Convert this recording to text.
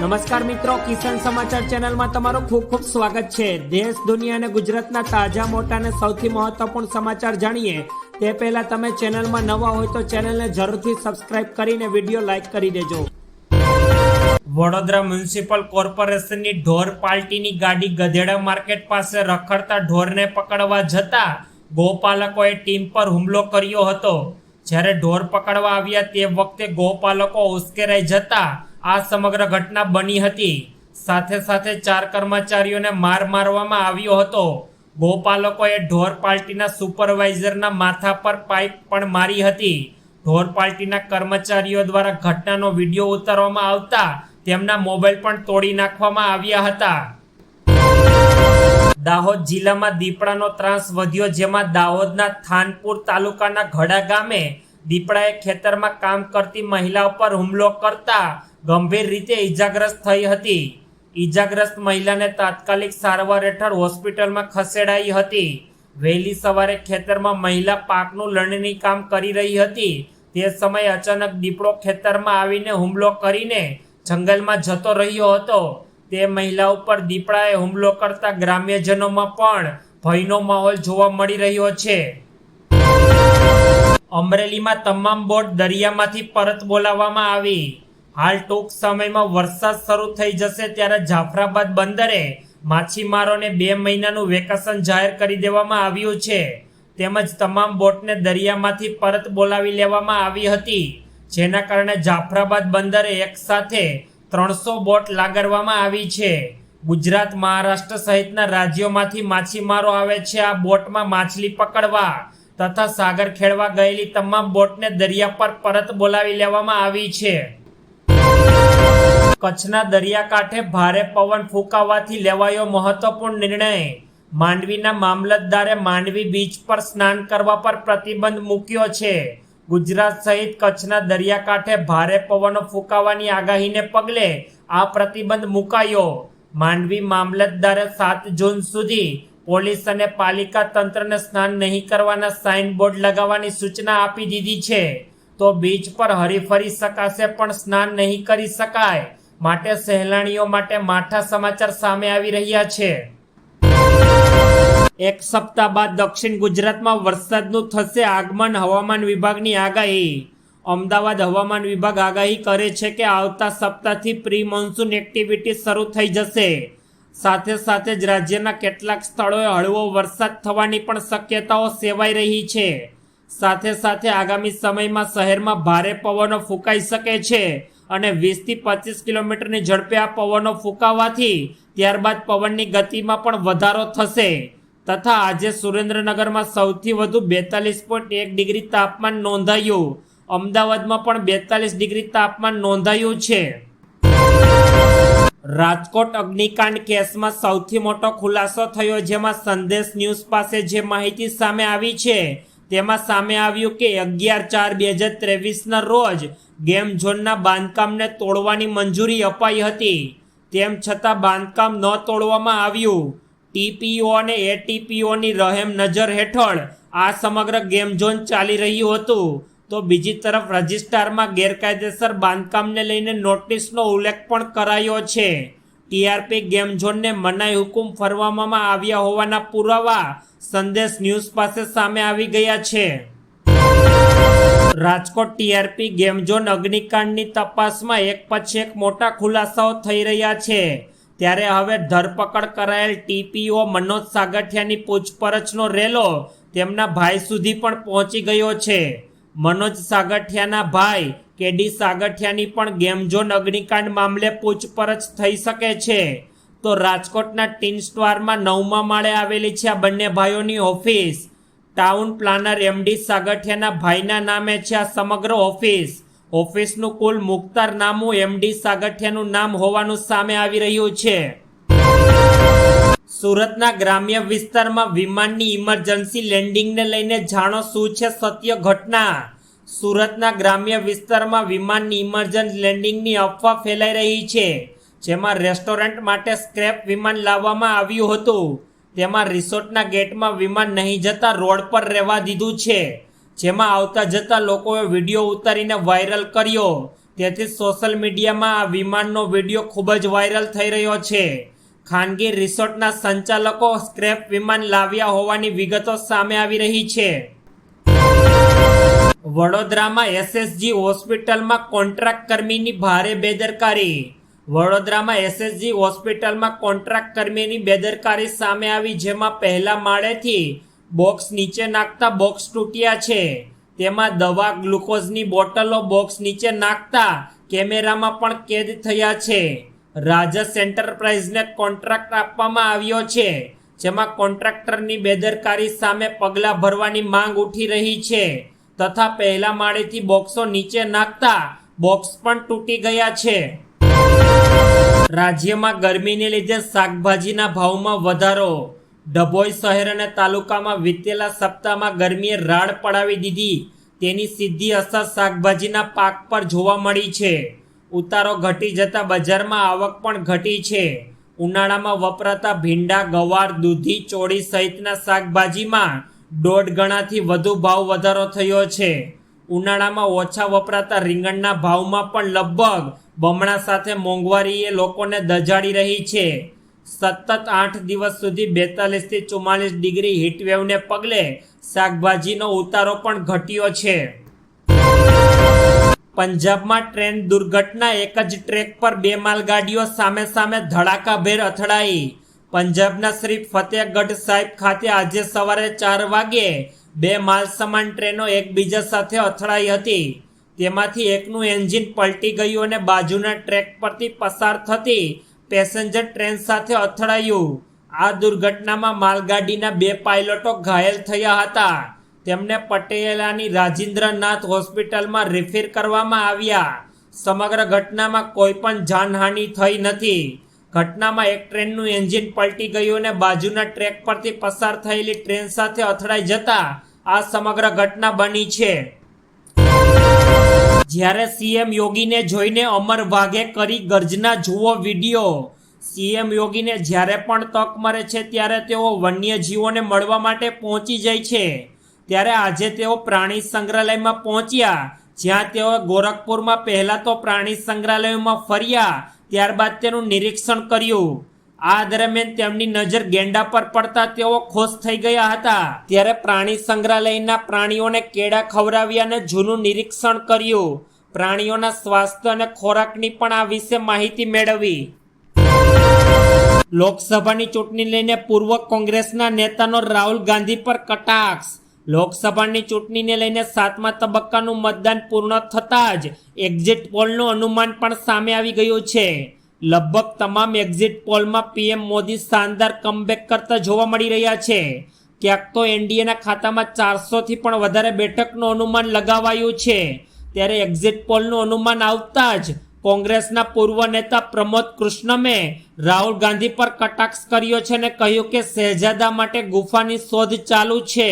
નમસ્કાર મિત્રો, કિસાન સમાચાર ચેનલમાં તમારું ખૂબ ખૂબ સ્વાગત છે. દેશ, દુનિયા અને ગુજરાતના તાજા, મોટા અને સૌથી મહત્વપૂર્ણ સમાચાર જાણીએ. તે પહેલા તમે ચેનલમાં નવા હોય તો ચેનલને જરૂરથી સબસ્ક્રાઇબ કરીને વીડિયો લાઇક કરી દેજો. વડોદરા મ્યુનિસિપલ કોર્પોરેશનની ઢોર પાર્ટીની ગાડી ગધેડા માર્કેટ પાસે રખડતા ઢોરને પકડવા જતા ગોપાલકોએ ટીમ પર હુમલો કર્યો હતો. જ્યારે ઢોર પકડવા આવ્યા તે વખતે ગોપાલકો ઉશ્કેરાઈ જતા આ સમગ્ર ઘટના બની હતી. સાથે સાથે ચાર કર્મચારીઓને માર મારવામાં આવ્યો હતો. ગોપાલકોએ ઢોર પાર્ટીના સુપરવાઇઝરના માથા પર પાઇપ પણ મારી હતી. ઢોર પાર્ટીના કર્મચારીઓ દ્વારા ઘટનાનો વીડિયો ઉતારવામાં આવતા તેમના મોબાઈલ પણ તોડી નાખવામાં આવ્યા હતા. દાહોદ જિલ્લામાં દીપડાનો ત્રાસ વધ્યો, જેમાં દાહોદના થાનપુર તાલુકાના ઘડા ગામે દીપડાએ ખેતરમાં કામ કરતી મહિલા ઉપર હુમલો કરતા ગંભીર રીતે ઈજાગ્રસ્ત થઈ હતી. ઈજાગ્રસ્ત મહિલાને તાત્કાલિક સારવાર હેઠળ હોસ્પિટલમાં ખસેડાઈ હતી. વહેલી સવારે ખેતરમાં મહિલા પાકનું લણણી કામ કરી રહી હતી. તે સમયે અચાનક દીપડો ખેતરમાં આવીને હુમલો કરીને જંગલમાં જતો રહ્યો હતો. તે મહિલા ઉપર દીપડાએ હુમલો કરતા ગ્રામ્યજનોમાં પણ ભયનો માહોલ જોવા મળી રહ્યો છે. અમરેલીમાં તમામ બોટ દરિયામાંથી પરત બોલાવવામાં આવી. હાલ ટૂંક સમયમાં વરસાદ શરૂ થઈ જશે ત્યારે જાફરાબાદ બંદરે માછીમારોને બે મહિનાનું વેકેશન જાહેર કરી દેવામાં આવ્યું છે. તેમજ તમામ બોટને દરિયામાંથી પરત બોલાવી લેવામાં આવી હતી. જેના કારણે જાફરાબાદ બંદરે એક સાથે ત્રણસો બોટ લાગડવામાં આવી છે. ગુજરાત, મહારાષ્ટ્ર સહિતના રાજ્યોમાંથી માછીમારો આવે છે આ બોટમાં માછલી પકડવા તથા સાગર ખેડવા ગયેલી તમામ બોટને દરિયા પર પરત બોલાવી લેવામાં આવી છે. કચ્છના દરિયાકાંઠે ભારે પવન ફૂંકાવાથી લેવાયો મહત્વપૂર્ણ નિર્ણય. માંડવીના મામલતદારે માંડવી બીચ પર સ્નાન કરવા પર પ્રતિબંધ મૂક્યો છે. ગુજરાત સહિત કચ્છના દરિયાકાંઠે ભારે પવનો ફૂંકાવાની આગાહીને પગલે આ પ્રતિબંધ મુકાયો. માંડવી મામલતદારે સાત જૂન સુધી પોલીસ અને પાલિકા તંત્રને સ્નાન નહીં કરવાના સાઇન બોર્ડ લગાવવાની સૂચના આપી દીધી છે. તો બીચ પર હરીફરી શકાશે પણ સ્નાન નહીં કરી શકાય. માટે સહેલાણીઓ માટે માઠા સમાચાર સામે આવી રહ્યા છે. એક સપ્તાહ બાદ દક્ષિણ ગુજરાતમાં વરસાદનું થશે આગમન હવામાન વિભાગની આગાહી. અમદાવાદ હવામાન વિભાગ આગાહી કરે છે કે આવતા સપ્તાહથી પ્રી મોન્સૂન એક્ટિવિટી શરૂ થઈ જશે. સાથે સાથે જ રાજ્યના કેટલાક સ્થળોએ હળવો વરસાદ થવાની પણ શક્યતાઓ સેવાઈ રહી છે. સાથે સાથે આગામી સમયમાં શહેરમાં ભારે પવનો ફૂંકાઈ શકે છે અને વીસથી પચીસ કિલોમીટરની ઝડપે આ પવનો ફૂંકાવાથી ત્યારબાદ પવનની ગતિમાં પણ વધારો થશે. તથા આજે સુરેન્દ્રનગરમાં સૌથી વધુ બેતાલીસ પોઈન્ટ એક ડિગ્રી તાપમાન નોંધાયું. અમદાવાદમાં પણ બેતાલીસ ડિગ્રી તાપમાન નોંધાયું છે. રાજકોટ અગ્નિકાંડ કેસમાં સૌથી મોટો ખુલાસો થયો, જેમાં સંદેશ ન્યૂઝ પાસે જે માહિતી સામે આવી છે તેમાં સામે આવ્યું કે અગિયાર ચાર બે હજાર ત્રેવીસના રોજ ગેમ ઝોનના બાંધકામને તોડવાની મંજૂરી અપાઈ હતી. તેમ છતાં બાંધકામ ન તોડવામાં આવ્યું. ટીપીઓ અને એટીપીઓની રહેમ નજર હેઠળ આ સમગ્ર ગેમ ઝોન ચાલી રહ્યું હતું. તો બીજી તરફ રજિસ્ટ્રારમાં ગેરકાયદેસર બાંધકામને લઈને નોટિસનો ઉલ્લેખ પણ કરાયો છે. ટીઆરપી ગેમ ઝોનને મનાઈ હુકુમ ફરવામાં આવ્યા હોવાના પુરાવા સંદેશ ન્યૂઝ પાસે સામે આવી ગયા છે. રાજકોટ ટીઆરપી ગેમ ઝોન અગ્નિકાંડની તપાસમાં એક પછી એક મોટા ખુલાસાઓ થઈ રહ્યા છે. ત્યારે હવે ધરપકડ કરાયેલ ટીપીઓ મનોજ સાગઠિયાની પૂછપરછનો રેલો તેમના ભાઈ સુધી પણ પહોંચી ગયો છે. મનોજ સાગઠિયાના ભાઈ કેડી સાગઠિયાની પણ ગેમઝોન અગ્નિકાંડ મામલે પૂછપરછ થઈ શકે છે, તો રાજકોટના ટીન સ્ટારમાં નવમા માળે આવેલી છે આ બંને ભાઈઓની ઓફિસ. ટાઉન પ્લાનર એમડી સાગઠિયાના ભાઈના નામે છે આ સમગ્ર ઓફિસ. ઓફિસનું કુલ મુખ્તાર નામું એમડી સાગઠિયાનું નામ હોવાનું સામે આવી રહ્યું છે. સુરતના ગ્રામ્ય વિસ્તારમાં વિમાનની ઇમરજન્સી લેન્ડિંગને લઈને જાણો શું છે સત્ય ઘટના? સુરતના ગ્રામ્ય વિસ્તારમાં વિમાનની ઇમરજન્સી લેન્ડિંગની અફવા ફેલાઈ રહી છે. જેમાં રેસ્ટોરન્ટ માટે સ્ક્રેપ વિમાન લાવવામાં આવ્યું હતું. તેમાં રિસોર્ટના ગેટમાં વિમાન નહીં જતા રોડ પર રહેવા દીધું છે. જેમાં આવતા જતા લોકોએ વીડિયો ઉતારીને વાયરલ કર્યો. તેથી સોશિયલ મીડિયામાં આ વિમાનનો વીડિયો ખૂબ જ વાયરલ થઈ રહ્યો છે. ખાનગી રિસોર્ટના સંચાલકો સ્ક્રેપ વિમાન લાવ્યા હોવાની વિગતો સામે આવી રહી છે. વડોદરામાં એસએસજી હોસ્પિટલમાં કોન્ટ્રાક્ટ કર્મીની ભારે બેદરકારી. વડોદરામાં એસએસજી હોસ્પિટલમાં કોન્ટ્રાક્ટ કર્મીની બેદરકારી સામે આવી, જેમાં પહેલા માળેથી બોક્સ નીચે નાખતા બોક્સ તૂટ્યા છે. તેમાં દવા, ગ્લુકોઝની બોટલો બોક્સ નીચે નાખતા કેમેરામાં પણ કેદ થયા છે. રાજસ એન્ટરપ્રાઇઝને કોન્ટ્રાક્ટ આપવામાં આવ્યો છે, જેમાં કોન્ટ્રાક્ટરની બેદરકારી સામે પગલાં ભરવાની માંગ ઉઠી રહી છે. તથા પહેલા માળેથી બોક્સો નીચે નાખતા બોક્સ પણ તૂટી ગયા છે. રાજ્યમાં ગરમીને લીધે શાકભાજીના ભાવમાં વધારો. ડભોઈ શહેર અને તાલુકામાં વીતેલા સપ્તાહમાં ગરમીએ રાડ પડાવી દીધી. તેની સીધી અસર શાકભાજીના પાક પર જોવા મળી છે. ઉતારો ઘટી જતા બજારમાં આવક પણ ઘટી છે. ઉનાળામાં વપરાતા ભીંડા, ગવાર, દૂધી, ચોળી સહિતના શાકભાજીમાં દોઢ ગણાથી વધુ ભાવ વધારો થયો છે. ઉનાળામાં ઓછા વપરાતા રીંગણના ભાવમાં પણ લગભગ બમણા સાથે મોંઘવારીએ લોકોને દજાડી રહી છે. સતત આઠ દિવસ સુધી બેતાલીસથી ચુમ્માલીસ ડિગ્રી હીટવેવને પગલે શાકભાજીનો ઉતારો પણ ઘટ્યો છે. પંજાબમાં ટ્રેન દુર્ઘટના, એક જ ટ્રેક પર બે માલગાડીઓ સામે સામે ધડાકાભેર અથડાઈ. પંજાબના શ્રી ફતેહગઢ સાહિબ ખાતે આજે સવારે ચાર વાગ્યે બે માલસામાન ટ્રેનો એકબીજા સાથે અથડાઈ હતી. તેમાંથી એકનું એન્જિન પલટી ગયું અને બાજુના ટ્રેક પરથી પસાર થતી પેસેન્જર ટ્રેન સાથે અથડાયું. આ દુર્ઘટનામાં માલગાડીના બે પાયલટો ઘાયલ થયા હતા. તેમને પટેલાની રાજેન્દ્રનાથ હોસ્પિટલમાં રિફેર કરવામાં આવ્યા. સમગ્ર ઘટનામાં કોઈ પણ જાનહાનિ થઈ નથી. ઘટનામાં એક ટ્રેનનું એન્જિન પલટી ગયું અને બાજુના ટ્રેક પરથી પસાર થયેલી ટ્રેન સાથે અથડાઈ જતા આ સમગ્ર ઘટના બની છે. જ્યારે સીએમ યોગીને જોઈને અમર વાઘે કરી ગર્જના, જુઓ વીડિયો. સીએમ યોગીને જ્યારે પણ તક મળે છે ત્યારે તેઓ વન્યજીવોને મળવા માટે પહોંચી જાય છે. ત્યારે આજે તેઓ પ્રાણી સંગ્રહાલયમાં પહોંચ્યા, જ્યાં તેઓ ગોરખપુરમાં પહેલા તો પ્રાણી સંગ્રહાલયમાં ફર્યા ત્યારબાદ તેનું નિરીક્ષણ કર્યું. આ દરમિયાન તેમની નજર ગેંડા પર પડતા તેઓ ખુશ થઈ ગયા હતા. ત્યારે પ્રાણી સંગ્રહાલયના પ્રાણીઓને કેળા ખવડાવ્યા અને જૂનું નિરીક્ષણ કર્યું. પ્રાણીઓના સ્વાસ્થ્ય અને ખોરાકની પણ આ વિશે માહિતી મેળવી. લોકસભાની ચૂંટણી લઈને પૂર્વ કોંગ્રેસના નેતાનો રાહુલ ગાંધી પર કટાક્ષ. લોકસભાની ચૂંટણીને લઈને સાતમા તબક્કાનું મતદાન પૂર્ણ થતાં જ એક્ઝિટ પોલનું અનુમાન પણ સામે આવી ગયું છે. લગભગ તમામ એક્ઝિટ પોલમાં પીએમ મોદી શાનદાર કમબેક કરતા જોવા મળી રહ્યા છે. ક્યાંક તો એનડીએના ખાતામાં ચારસોથી પણ વધારે બેઠકનું અનુમાન લગાવાયું છે. ત્યારે એક્ઝિટ પોલનું અનુમાન આવતા જ કોંગ્રેસના પૂર્વ નેતા પ્રમોદ કૃષ્ણમે રાહુલ ગાંધી પર કટાક્ષ કર્યો છે અને કહ્યું કે શહેજાદા માટે ગુફાની શોધ ચાલુ છે.